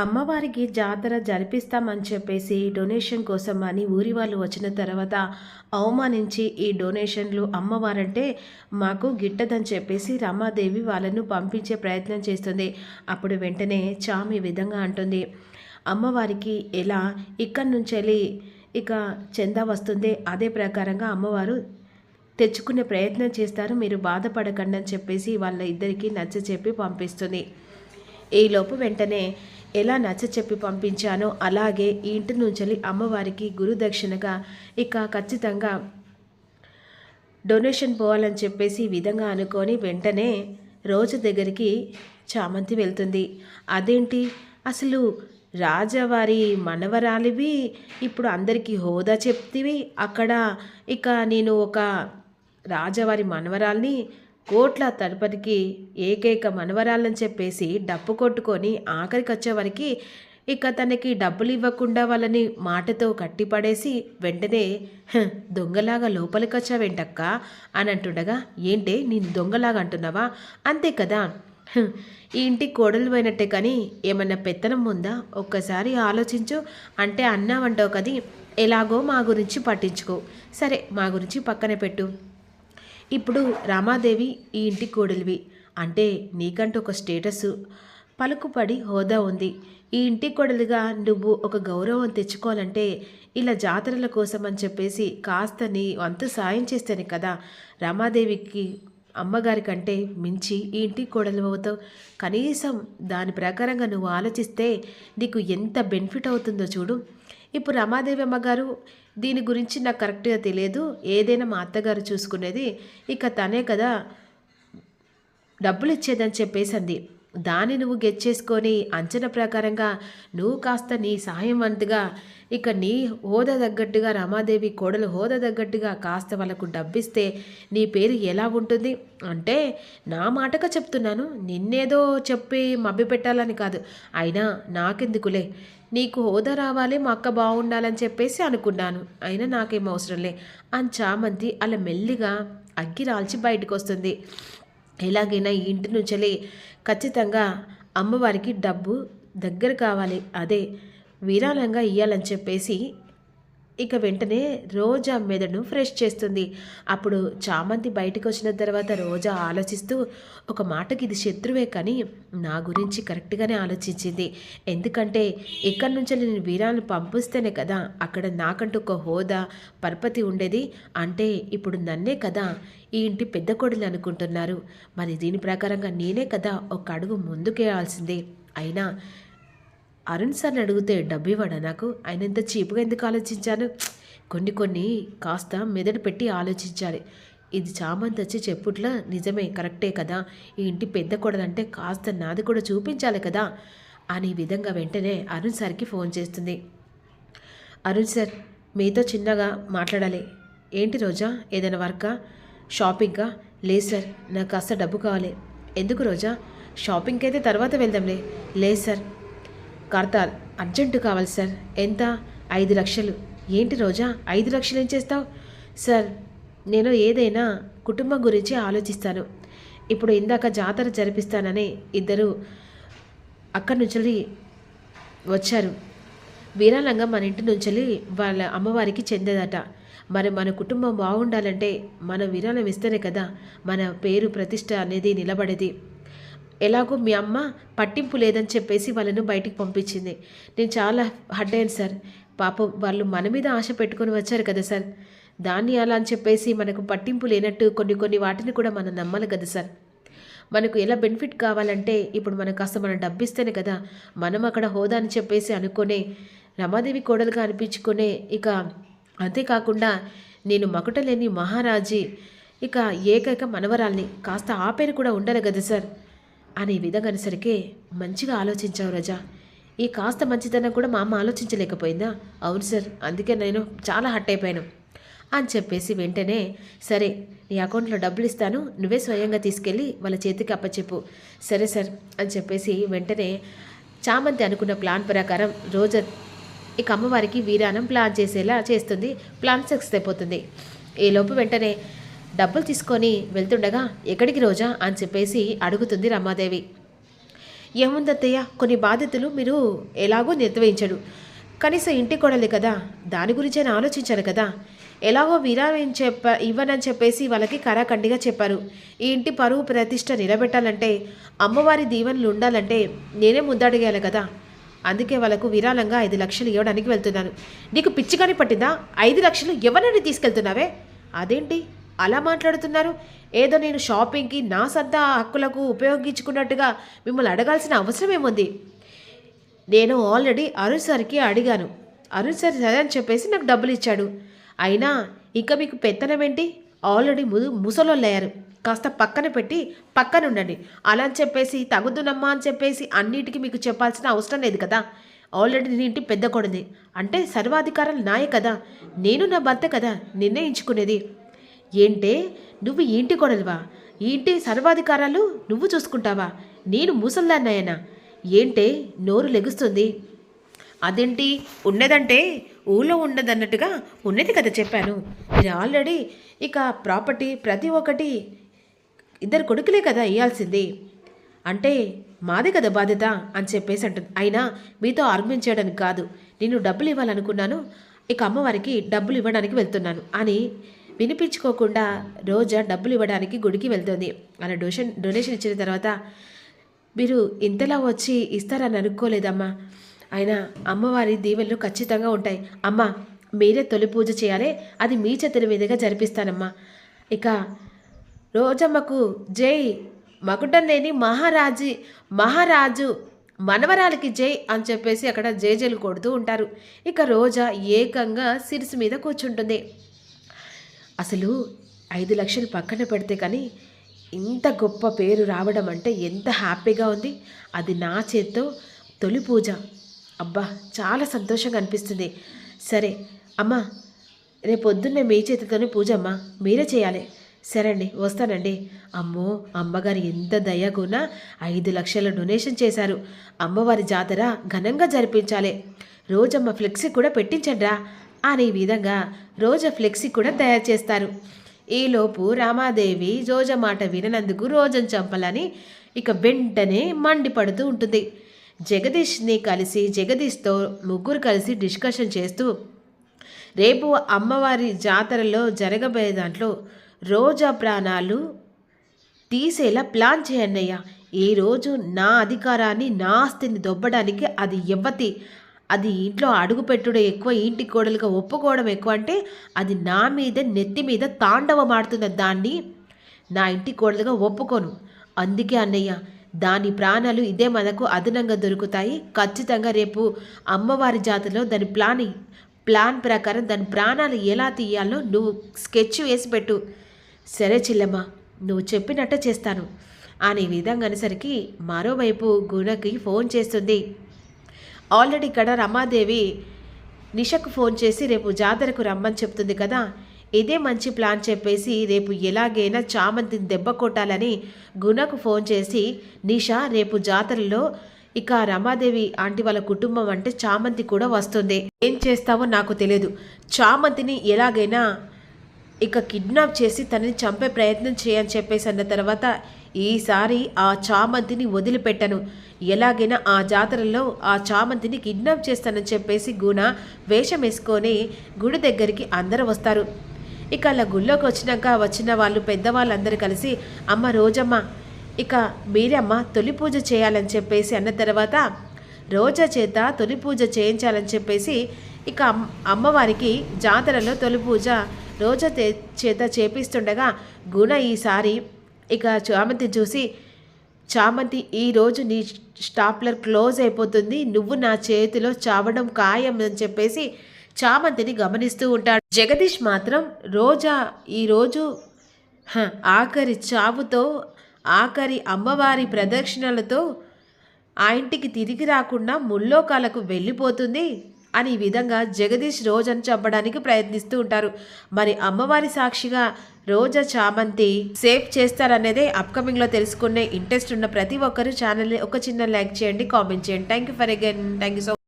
అమ్మవారికి జాతర జరిపిస్తామని చెప్పేసి డొనేషన్ కోసం అని ఊరి వాళ్ళు వచ్చిన తర్వాత అవమానించి ఈ డొనేషన్లు అమ్మవారంటే మాకు గిట్టదని చెప్పేసి రమాదేవి వాళ్ళను పంపించే ప్రయత్నం చేస్తుంది. అప్పుడు వెంటనే చామి విధంగా అంటుంది. అమ్మవారికి ఎలా? ఇక్కడి నుంచి వెళ్ళి ఇక చందా వస్తుంది. అదే ప్రకారంగా అమ్మవారు తెచ్చుకునే ప్రయత్నం చేస్తారు. మీరు బాధపడకండి అని చెప్పేసి వాళ్ళ ఇద్దరికి నచ్చ చెప్పి పంపిస్తుంది ఈలోపు వెంటనే ఎలా నచ్చ చెప్పి పంపించానో అలాగే ఈ ఇంటి నుంచి అమ్మవారికి గురుదక్షిణగా ఇక ఖచ్చితంగా డొనేషన్ పోవాలని చెప్పేసి ఈ విధంగా అనుకొని వెంటనే రోజు దగ్గరికి చామంతి వెళ్తుంది. అదేంటి? అసలు రాజవారి మనవరాలివి ఇప్పుడు అందరికీ హోదా చెప్తివి అక్కడ ఇక నేను ఒక రాజవారి మనవరాల్ని కోట్ల తరపతికి ఏకైక మనవరాలని చెప్పేసి డప్పు కొట్టుకొని ఆఖరికి వచ్చేవారికి ఇక తనకి డబ్బులు ఇవ్వకుండా వాళ్ళని మాటతో కట్టిపడేసి వెంటనే దొంగలాగా లోపలికి వచ్చావేంటక్క అని అంటుండగా ఏంటే నేను దొంగలాగా అంటున్నావా? అంతే కదా. ఈ ఇంటి కోడలు పోయినట్టే కానీ ఏమన్నా పెత్తనం ఉందా? ఒక్కసారి ఆలోచించు. అంటే అన్నావంటావు కది ఎలాగో మా గురించి పట్టించుకో. సరే మా గురించి పక్కన పెట్టు. ఇప్పుడు రామాదేవి ఈ ఇంటి కోడలివి. అంటే నీకంటూ ఒక స్టేటస్. పలుకుపడి హోదా ఉంది. ఈ ఇంటి కొడలుగా నువ్వు ఒక గౌరవం తెచ్చుకోవాలంటే ఇలా జాతరల కోసం అని చెప్పేసి కాస్త నీ వంతు సాయం చేస్తేనే కదా. రామాదేవికి అమ్మగారి కంటే మించి ఈ ఇంటి కోడలు అవుతావు. కనీసం దాని ప్రకారంగా నువ్వు ఆలోచిస్తే నీకు ఎంత బెనిఫిట్ అవుతుందో చూడు. ఇప్పుడు రమాదేవి అమ్మగారు దీని గురించి నాకు కరెక్ట్గా తెలియదు. ఏదైనా మా అత్తగారు చూసుకునేది ఇక తనే కదా డబ్బులు ఇచ్చేదని చెప్పేసి అంది దాన్ని నువ్వు గెచ్చేసుకొని అంచనా ప్రకారంగా నువ్వు కాస్త నీ సహాయం వంతుగా ఇక నీ హోదా తగ్గట్టుగా రమాదేవి కోడలు హోదా తగ్గట్టుగా కాస్త వాళ్ళకు డబ్బిస్తే నీ పేరు ఎలా ఉంటుంది? అంటే నా మాటగా చెప్తున్నాను. నిన్నేదో చెప్పి మభ్య పెట్టాలని కాదు. అయినా నాకెందుకులే? నీకు హోదా రావాలి మా అక్క బాగుండాలని చెప్పేసి అనుకున్నాను. అయినా నాకేం అవసరంలే అని చామంతి అలా మెల్లిగా అగ్గి రాల్చి బయటకు వస్తుంది ఎలాగైనా ఈ ఇంటి నుంచి ఖచ్చితంగా అమ్మవారికి డబ్బు దగ్గర కావాలి. అదే విరాళంగా ఇవ్వాలని చెప్పేసి ఇక వెంటనే రోజా మెదడును ఫ్రెష్ చేస్తుంది. అప్పుడు చామంతి బయటకు వచ్చిన తర్వాత రోజా ఆలోచిస్తూ ఒక మాటకి ఇది శత్రువే కానీ నా గురించి కరెక్ట్గానే ఆలోచించింది. ఎందుకంటే ఇక్కడి నుంచి నేను వీరాలను పంపిస్తేనే కదా అక్కడ నాకంటూ ఒక హోదా పరపతి ఉండేది. అంటే ఇప్పుడు నన్నే కదా ఈ ఇంటి పెద్ద కొడులు అనుకుంటున్నారు. మరి దీని ప్రకారంగా నేనే కదా ఒక అడుగు ముందుకేయాల్సిందే. అయినా అరుణ్ సార్ని అడిగితే డబ్బు ఇవ్వడా నాకు? ఆయన ఇంత చీపుగా ఎందుకు ఆలోచించాను కొన్ని కొన్ని కాస్త మెదడు పెట్టి ఆలోచించాలి. ఇది చామంతి వచ్చి చెప్పుట్లా నిజమే కరెక్టే కదా. ఈ ఇంటి పెద్ద కూడదంటే కాస్త నాది కూడా చూపించాలి కదా అని విధంగా వెంటనే అరుణ్ సార్కి ఫోన్ చేస్తుంది. అరుణ్ సార్ మీతో చిన్నగా మాట్లాడాలి. ఏంటి రోజా? ఏదైనా వర్కా? షాపింగ్గా లేదు సార్ నాకు కాస్త డబ్బు కావాలి. ఎందుకు రోజా? షాపింగ్కి అయితే తర్వాత వెళ్దాంలే. లేదు సార్ కార్తాల్ అర్జెంటు కావాలి సార్. ఎంత? ఐదు లక్షలు. ఏంటి రోజా? ఐదు లక్షలు ఏం చేస్తావు? సార్ నేను ఏదైనా కుటుంబం గురించి ఆలోచిస్తాను. ఇప్పుడు ఇందాక జాతర జరిపిస్తానని ఇద్దరు అక్కడి నుంచి వచ్చారు. వీరాలంగం మన ఇంటి నుంచి వాళ్ళ అమ్మవారికి చెందేదట. మరి మన కుటుంబం బాగుండాలంటే మన విరాళం ఇస్తేనే కదా మన పేరు ప్రతిష్ట అనేది నిలబడేది. ఎలాగో మీ అమ్మ పట్టింపు లేదని చెప్పేసి వాళ్ళను బయటికి పంపించింది. నేను చాలా హడ్ అయ్యాను సార్. పాపం వాళ్ళు మన మీద ఆశ పెట్టుకొని వచ్చారు కదా సార్. దాన్ని అలా అని చెప్పేసి మనకు పట్టింపు లేనట్టు కొన్ని కొన్ని వాటిని కూడా మనం నమ్మాలి కదా సార్. మనకు ఎలా బెనిఫిట్ కావాలంటే ఇప్పుడు మనకు కాస్త మనం డబ్బిస్తేనే కదా మనం అక్కడ హోదా అని చెప్పేసి అనుకునే రమాదేవి కోడలుగా అనిపించుకునే ఇక అంతేకాకుండా నేను మకుటలేని మహారాజీ ఇక ఏకైక మనవరాల్ని కాస్త ఆ పేరు కూడా ఉండాలి కదా సార్. అనే విధంగా అనేసరికి మంచిగా ఆలోచించావు రజా. ఈ కాస్త మంచితనం కూడా మా అమ్మ ఆలోచించలేకపోయిందా? అవును సార్ అందుకే నేను చాలా హట్ అయిపోయాను. అని చెప్పేసి వెంటనే సరే నీ అకౌంట్లో డబ్బులు ఇస్తాను నువ్వే స్వయంగా తీసుకెళ్ళి వాళ్ళ చేతికి అప్పచెప్పు. సరే సార్ అని చెప్పేసి వెంటనే చామంతి అనుకున్న ప్లాన్ ప్రకారం రోజు ఇక అమ్మవారికి వీరానం ప్లాన్ చేసేలా చేస్తుంది. ప్లాన్ సక్సెస్ అయిపోతుంది. ఈలోపు వెంటనే డబ్బులు తీసుకొని వెళ్తుండగా ఎక్కడికి రోజా? అని చెప్పేసి అడుగుతుంది రమాదేవి. ఏముందత్తయ్య కొన్ని బాధ్యతలు మీరు ఎలాగో నిర్వహించడు కనీసం ఇంటి కొడలే కదా దాని గురించి ఆలోచించాను కదా. ఎలాగో విరామం చెప్ప ఇవ్వనని చెప్పేసి వాళ్ళకి కరాఖండిగా చెప్పారు. ఈ ఇంటి పరువు ప్రతిష్ట నిలబెట్టాలంటే అమ్మవారి దీవెనలు ఉండాలంటే నేనే ముందడిగాను కదా. అందుకే వాళ్ళకు విరాళంగా ఐదు లక్షలు ఇవ్వడానికి వెళ్తున్నాను. నీకు పిచ్చిగాని పట్టిందా? ఐదు లక్షలు ఎవరిని తీసుకెళ్తున్నావే? అదేంటి? అలా మాట్లాడుతున్నారు. ఏదో నేను షాపింగ్కి నా సద్దా హక్కులకు ఉపయోగించుకున్నట్టుగా మిమ్మల్ని అడగాల్సిన అవసరం ఏముంది? నేను ఆల్రెడీ అరుణ్ సార్కి అడిగాను. అరుణ్ సార్ సరే అని చెప్పేసి నాకు డబ్బులు ఇచ్చాడు. అయినా ఇంకా మీకు పెత్తనం ఏంటి? ఆల్రెడీ ము ముసలోళ్ళయ్యారు కాస్త పక్కన పెట్టి పక్కన ఉండండి. అలా అని చెప్పేసి తగుదునమ్మా అని చెప్పేసి అన్నిటికీ మీకు చెప్పాల్సిన అవసరం లేదు కదా? ఆల్రెడీ నీ ఇంటి పెద్ద కొడుంది. అంటే సర్వాధికారాలు నాయే కదా? నేను నా భర్త కదా? నిర్ణయించుకునేది. ఏంటే? నువ్వు ఏంటి ఇంటి ఏంటి సర్వాధికారాలు నువ్వు చూసుకుంటావా? నేను ముసల్దాన్నయ్యనా. ఏంటే? నోరు లెగుస్తుంది. అదేంటి? ఉన్నదంటే ఊళ్ళో ఉన్నదన్నట్టుగా ఉన్నది కదా చెప్పాను. మీరు ఆల్రెడీ ఇక ప్రాపర్టీ ప్రతి ఒక్కటి ఇద్దరు కొడుకులే కదా ఇవ్వాల్సింది అంటే మాదే కదా బాధ్యత అని చెప్పేసి అంటుంది. అయినా మీతో ఆర్గ్యుమెంట్ చేయడానికి కాదు. నేను డబ్బులు ఇవ్వాలనుకున్నాను. ఇక అమ్మవారికి డబ్బులు ఇవ్వడానికి వెళ్తున్నాను అని వినిపించుకోకుండా రోజా డబ్బులు ఇవ్వడానికి గుడికి వెళ్తుంది. అలా డొనేషన్ డొనేషన్ ఇచ్చిన తర్వాత మీరు ఇంతలా వచ్చి ఇస్తారని అనుకోలేదమ్మా. అయినా అమ్మవారి దీవెనలు ఖచ్చితంగా ఉంటాయి. అమ్మా మీరే తొలి పూజ చేయాలి. అది మీ చేతుల మీదుగా జరిపిస్తానమ్మా. ఇక రోజమ్మకు జై మకుటం లేని మహారాజీ మహారాజు మనవరాలకి జై అని చెప్పేసి అక్కడ జేజేలు కొడుతూ ఉంటారు. ఇక రోజా ఏకంగా సిరిసి మీద కూర్చుంటుంది. అసలు ఐదు లక్షలు పక్కన పెడితే కానీ ఇంత గొప్ప పేరు రావడం అంటే ఎంత హ్యాపీగా ఉంది. అది నా చేత్తో తొలి పూజ. అబ్బా చాలా సంతోషంగా అనిపిస్తుంది. సరే అమ్మా రేపు పొద్దున్నే మీ చేతితోనే పూజ అమ్మా. మీరే చేయాలి. సరే అండి వస్తానండి. అమ్మో అమ్మగారు ఎంత దయగున్నా ఐదు లక్షల డొనేషన్ చేశారు. అమ్మవారి జాతర ఘనంగా జరిపించాలి. రోజమ్మ ఫ్లెక్సీ కూడా పెట్టించండి రా అనే విధంగా రోజా ఫ్లెక్సీ కూడా తయారు చేస్తారు. ఈలోపు రామాదేవి రోజా మాట విననందుకు రోజం చంపాలని ఇక వెంటనే మండిపడుతూ ఉంటుంది. జగదీష్ని కలిసి జగదీష్తో ముగ్గురు కలిసి డిస్కషన్ చేస్తూ రేపు అమ్మవారి జాతరలో జరగబోయే దాంట్లో రోజా ప్రాణాలు తీసేలా ప్లాన్ చేయన్నయ్య ఈరోజు నా అధికారాన్ని నా ఆస్తిని దొబ్బడానికి అది ఎవ్వతి అది ఇంట్లో అడుగుపెట్టుడు ఎక్కువ ఇంటి కోడలుగా ఒప్పుకోవడం ఎక్కువ అంటే అది నా మీద నెత్తి మీద తాండవం ఆడుతున్న దాన్ని నా ఇంటి కోడలుగా ఒప్పుకోను. అందుకే అన్నయ్య దాని ప్రాణాలు ఇదే మనకు అదనంగా దొరుకుతాయి. ఖచ్చితంగా రేపు అమ్మవారి జాతరలో దాని ప్లాన్ ప్లాన్ ప్రకారం దాని ప్రాణాలు ఎలా తీయాలో నువ్వు స్కెచ్ వేసి పెట్టు. సరే చిల్లమ్మ నువ్వు చెప్పినట్టే చేస్తాను. అనే విధంగా అనేసరికి మరోవైపు గుణకి ఫోన్ చేస్తుంది. ఆల్రెడీ ఇక్కడ రమాదేవి నిషకు ఫోన్ చేసి రేపు జాతరకు రమ్మని చెప్తుంది కదా. ఇదే మంచి ప్లాన్ చెప్పేసి రేపు ఎలాగైనా చామంతిని దెబ్బ కొట్టాలని గుణకు ఫోన్ చేసి నిష రేపు జాతరలో ఇక రమాదేవి ఆంటీ వాళ్ళ కుటుంబం అంటే చామంతి కూడా వస్తుంది. ఏం చేస్తావో నాకు తెలియదు చామంతిని ఎలాగైనా ఇక కిడ్నాప్ చేసి తనని చంపే ప్రయత్నం చేయని చెప్పేసి అన్న తర్వాత ఈసారి ఆ చామంతిని వదిలిపెట్టను. ఎలాగైనా ఆ జాతరలో ఆ చామంతిని కిడ్నాప్ చేస్తానని చెప్పేసి గుణ వేషం వేసుకొని గుడి దగ్గరికి అందరూ వస్తారు. ఇక అలా గుళ్ళోకి వచ్చినాక వచ్చిన వాళ్ళు పెద్దవాళ్ళందరూ కలిసి అమ్మ రోజమ్మ ఇక మీరే అమ్మ తొలి పూజ చేయాలని చెప్పేసి అన్న తర్వాత రోజా చేత తొలి పూజ చేయించాలని చెప్పేసి ఇక అమ్- అమ్మవారికి జాతరలో తొలి పూజ రోజా చేత చేపిస్తుండగా గుణ ఈసారి ఇక చామంతి చూసి చామంతి ఈరోజు నీ స్టాప్లర్ క్లోజ్ అయిపోతుంది. నువ్వు నా చేతిలో చావడం ఖాయం అని చెప్పేసి చామంతిని గమనిస్తూ ఉంటాడు. జగదీష్ మాత్రం రోజా ఈరోజు ఆఖరి చావుతో ఆఖరి అమ్మవారి ప్రదక్షిణలతో ఆ ఇంటికి తిరిగి రాకుండా ముల్లోకాలకు వెళ్ళిపోతుంది. అని ఈ విధంగా జగదీష్ రోజను చంపడానికి ప్రయత్నిస్తూ ఉంటారు. మరి అమ్మవారి సాక్షిగా రోజా చామంతి సేఫ్ చేస్తారనేదే అప్కమింగ్లో తెలుసుకునే ఇంట్రెస్ట్ ఉన్న ప్రతి ఒక్కరు ఛానల్ని ఒక చిన్న లైక్ చేయండి కామెంట్ చేయండి. Thank you for again thank you so